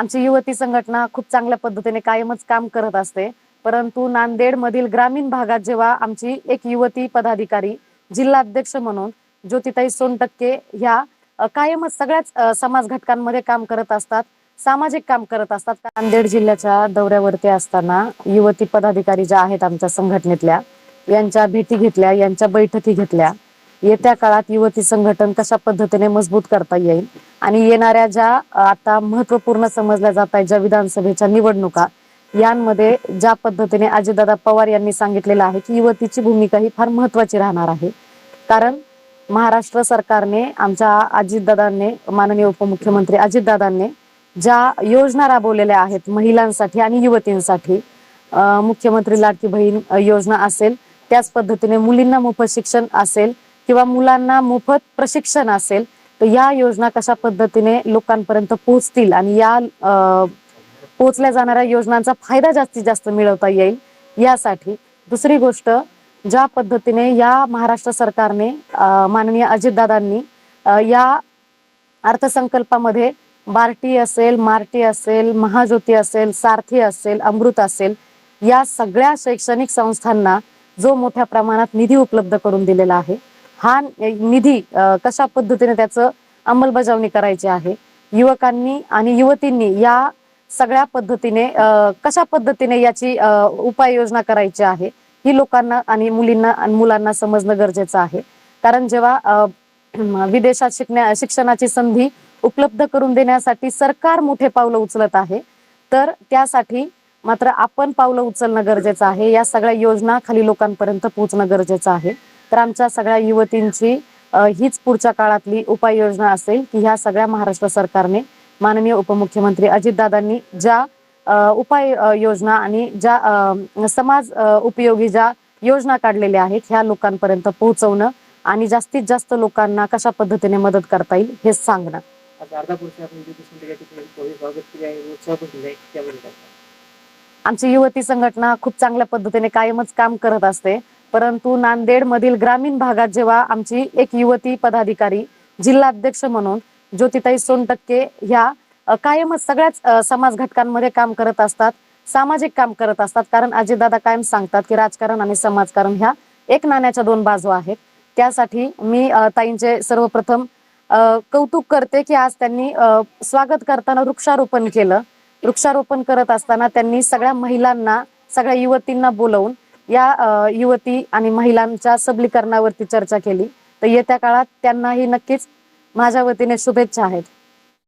आमची युवती संघटना खूप चांगल्या पद्धतीने कायमच काम करत असते. परंतु नांदेड मधील ग्रामीण भागात जेव्हा आमची एक युवती पदाधिकारी जिल्हाध्यक्ष म्हणून ज्योतिताई सोनटक्के ह्या कायमच सगळ्याच समाज घटकांमध्ये काम करत असतात सामाजिक काम करत असतात. नांदेड जिल्ह्याच्या दौऱ्यावरती असताना युवती पदाधिकारी ज्या आहेत आमच्या संघटनेतल्या यांच्या भेटी घेतल्या यांच्या बैठकी घेतल्या. येत्या काळात युवती संघटन कशा पद्धतीने मजबूत करता येईल? आणि येणाऱ्या ज्या आता महत्त्वपूर्ण समजल्या जात आहेत ज्या विधानसभेच्या निवडणुका यांमध्ये ज्या पद्धतीने अजितदादा पवार यांनी सांगितलेलं आहे की युवतीची भूमिका ही फार महत्वाची राहणार आहे. कारण महाराष्ट्र सरकारने आमच्या अजितदादांनी माननीय उपमुख्यमंत्री अजितदादांनी ज्या योजना राबवलेल्या आहेत महिलांसाठी आणि युवतींसाठी मुख्यमंत्री लाडकी बहीण योजना असेल त्याच पद्धतीने मुलींना मोफत शिक्षण असेल किंवा मुलांना मोफत प्रशिक्षण असेल तर या योजना कशा पद्धतीने लोकांपर्यंत पोहोचतील आणि या पोहोचल्या जाणाऱ्या योजनांचा फायदा जास्तीत जास्त मिळवता येईल यासाठी दुसरी गोष्ट ज्या पद्धतीने या महाराष्ट्र सरकारने माननीय अजितदादांनी या अर्थसंकल्पामध्ये बार्टी असेल मार्टी असेल महाज्योती असेल सारथी असेल अमृत असेल या सगळ्या शैक्षणिक संस्थांना जो मोठ्या प्रमाणात निधी उपलब्ध करून दिलेला आहे हा निधी कशा पद्धतीने त्याचं अंमलबजावणी करायची आहे युवकांनी आणि युवतींनी या सगळ्या पद्धतीने कशा पद्धतीने याची उपाययोजना करायची आहे ही लोकांना आणि मुलींना आणि मुलांना समजणं गरजेचं आहे. कारण जेव्हा विदेशात शिकण्या शिक्षणाची संधी उपलब्ध करून देण्यासाठी सरकार मोठे पावलं उचलत आहे तर त्यासाठी मात्र आपण पावलं उचलणं गरजेचं आहे. या सगळ्या योजना खाली लोकांपर्यंत पोहोचणं गरजेचं आहे. तर आमच्या सगळ्या युवतींची हीच पुढच्या काळातली उपाययोजना असेल की ह्या सगळ्या महाराष्ट्र सरकारने माननीय उपमुख्यमंत्री अजितदादांनी ज्या उपाय योजना आणि ज्या समाज उपयोगी ज्या योजना काढलेल्या आहेत ह्या लोकांपर्यंत पोहोचवणं आणि जास्तीत जास्त लोकांना कशा पद्धतीने मदत करता येईल हे सांगणं? आमची युवती संघटना खूप चांगल्या पद्धतीने कायमच काम करत असते परंतु नांदेड मधील ग्रामीण भागात जेव्हा आमची एक युवती पदाधिकारी जिल्हाध्यक्ष म्हणून ज्योतिताई सोनटक्के ह्या कायमच सगळ्याच समाज घटकांमध्ये काम करत असतात सामाजिक काम करत असतात कारण अजितदादा कायम सांगतात की राजकारण आणि समाजकारण ह्या एक नाण्याच्या दोन बाजू आहेत. त्यासाठी मी ताईंचे सर्वप्रथम कौतुक करते की आज त्यांनी स्वागत करताना वृक्षारोपण केलं. वृक्षारोपण करत असताना त्यांनी सगळ्या महिलांना सगळ्या युवतींना बोलवून या युवती आणि महिलांच्या सबलीकरणावरती चर्चा केली. तर येत्या काळात त्यांनाही नक्कीच माझ्या वतीने शुभेच्छा आहेत.